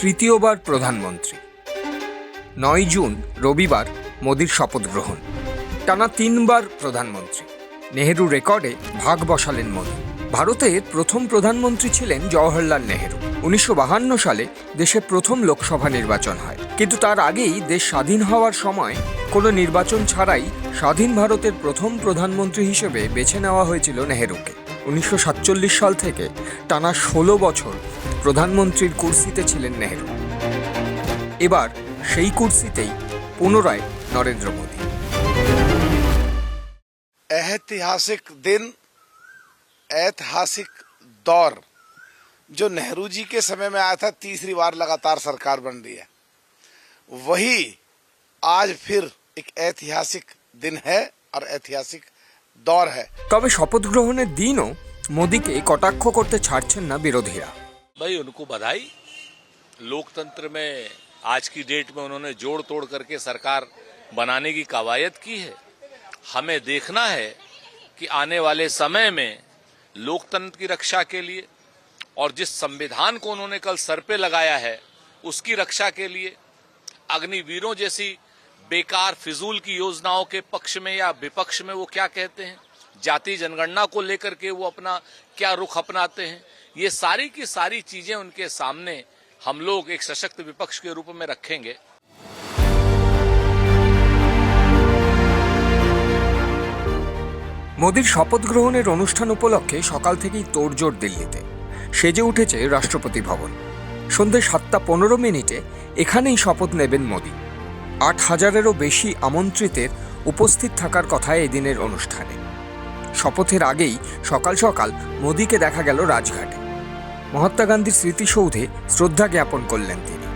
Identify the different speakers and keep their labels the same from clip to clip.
Speaker 1: তৃতীয়বার প্রধানমন্ত্রী। নয় জুন, রবিবার, মোদির শপথ গ্রহণ। টানা তিনবার প্রধানমন্ত্রী। নেহেরু রেকর্ডে ভাগ বসালেন মোদি। ভারতের প্রথম প্রধানমন্ত্রী ছিলেন জওহরলাল নেহেরু। উনিশশো সালে দেশে প্রথম লোকসভা নির্বাচন হয়। কিন্তু তার আগেই দেশ স্বাধীন হওয়ার সময় কোনো নির্বাচন ছাড়াই স্বাধীন ভারতের প্রথম প্রধানমন্ত্রী হিসেবে বেছে নেওয়া হয়েছিল নেহেরুকে। উনিশশো সাতচল্লিশ সাল থেকে টানা ষোলো বছর প্রধানমন্ত্রীর কুর্সিতে ছিলেন নেহেরু এবার সেই কুর্সিতেই পুনরায় নরেন্দ্র মোদী
Speaker 2: ऐतिहासिक दिन ऐतिहासिक दौर जो नेहरू जी के समय में आया था तीसरी बार लगातार सरकार बन रही है वही आज फिर एक ऐतिहासिक दिन है और ऐतिहासिक दौर है
Speaker 1: তবে শপথ গ্রহণের দিনও মোদীকে কটাক্ষ করতে ছাড়ছেন না বিরোধীরা
Speaker 3: भाई उनको बधाई लोकतंत्र में आज की डेट में उन्होंने जोड़ तोड़ करके सरकार बनाने की कवायद की है हमें देखना है कि आने वाले समय में लोकतंत्र की रक्षा के लिए और जिस संविधान को उन्होंने कल सर पे लगाया है उसकी रक्षा के लिए अग्निवीरों जैसी बेकार फिजूल की योजनाओं के पक्ष में या विपक्ष में वो क्या कहते हैं जाति जनगणना को लेकर के वो अपना क्या रुख अपनाते हैं ये सारी की सारी चीजें उनके सामने हम लोग एक सशक्त विपक्ष के रूप में रखेंगे
Speaker 1: মোদীর শপথ গ্রহণের অনুষ্ঠান উপলক্ষে সকাল থেকেই তোড়জোড় দিল্লিতে সেজে উঠেছে রাষ্ট্রপতি ভবন সন্ধে সাতটা পনেরো মিনিটে এখানেই শপথ নেবেন মোদী আট হাজারেরও বেশি আমন্ত্রিতের উপস্থিত থাকার কথা এদিনের অনুষ্ঠানে। শপথের আগেই সকাল সকাল মোদীকে দেখা গেল রাজঘাটে। মহাত্মা গান্ধীর স্মৃতিসৌধে শ্রদ্ধা জ্ঞাপন করলেন তিনি।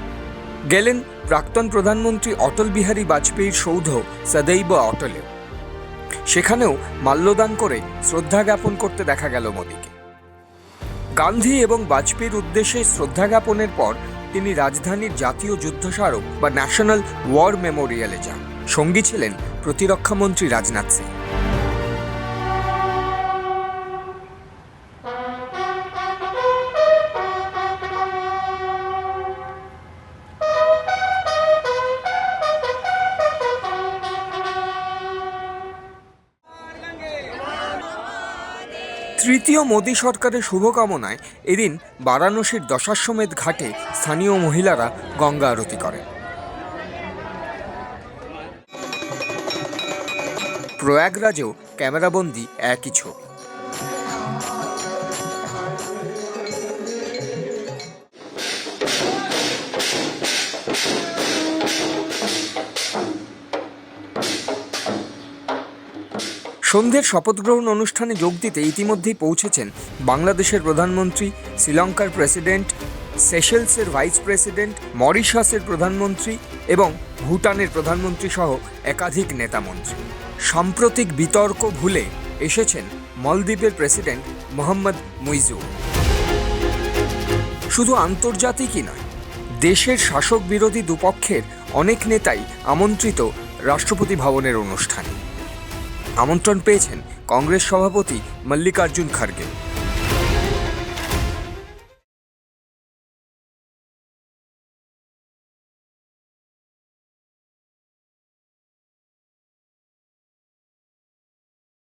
Speaker 1: গেলেন প্রাক্তন প্রধানমন্ত্রী অটল বিহারী বাজপেয়ীর সৌধ সদৈব অটলেও সেখানেও মাল্যদান করে শ্রদ্ধা জ্ঞাপন করতে দেখা গেল মোদীকে। গান্ধী এবং বাজপেয়ীর উদ্দেশ্যে শ্রদ্ধা জ্ঞাপনের পর তিনি রাজধানীর জাতীয় যুদ্ধ স্মারক বা ন্যাশনাল ওয়ার মেমোরিয়ালে যান। সঙ্গী ছিলেন প্রতিরক্ষামন্ত্রী রাজনাথ সিং। তৃতীয় মোদী সরকারের শুভকামনায় এদিন বারাণসীর দশাশ্বমেধ ঘাটে স্থানীয় মহিলারা গঙ্গা আরতি করেন। প্রয়াগরাজেও ক্যামেরাবন্দি একই ছবি। সন্ধ্যের শপথ গ্রহণ অনুষ্ঠানে যোগ দিতে ইতিমধ্যেই পৌঁছেছেন বাংলাদেশের প্রধানমন্ত্রী, শ্রীলঙ্কার প্রেসিডেন্ট, সেশেলসের ভাইস প্রেসিডেন্ট, মরিশাসের প্রধানমন্ত্রী এবং ভুটানের প্রধানমন্ত্রী সহ একাধিক নেতামন্ত্রী। সাম্প্রতিক বিতর্ক ভুলে এসেছেন মলদ্বীপের প্রেসিডেন্ট মোহাম্মদ মুইজু শুধু আন্তর্জাতিকই নয়, দেশের শাসক বিরোধী দুপক্ষের অনেক নেতাই আমন্ত্রিত রাষ্ট্রপতি ভবনের অনুষ্ঠানে। আমন্ত্রণ পেয়েছেন কংগ্রেস সভাপতি মল্লিকার্জুন খার্গে।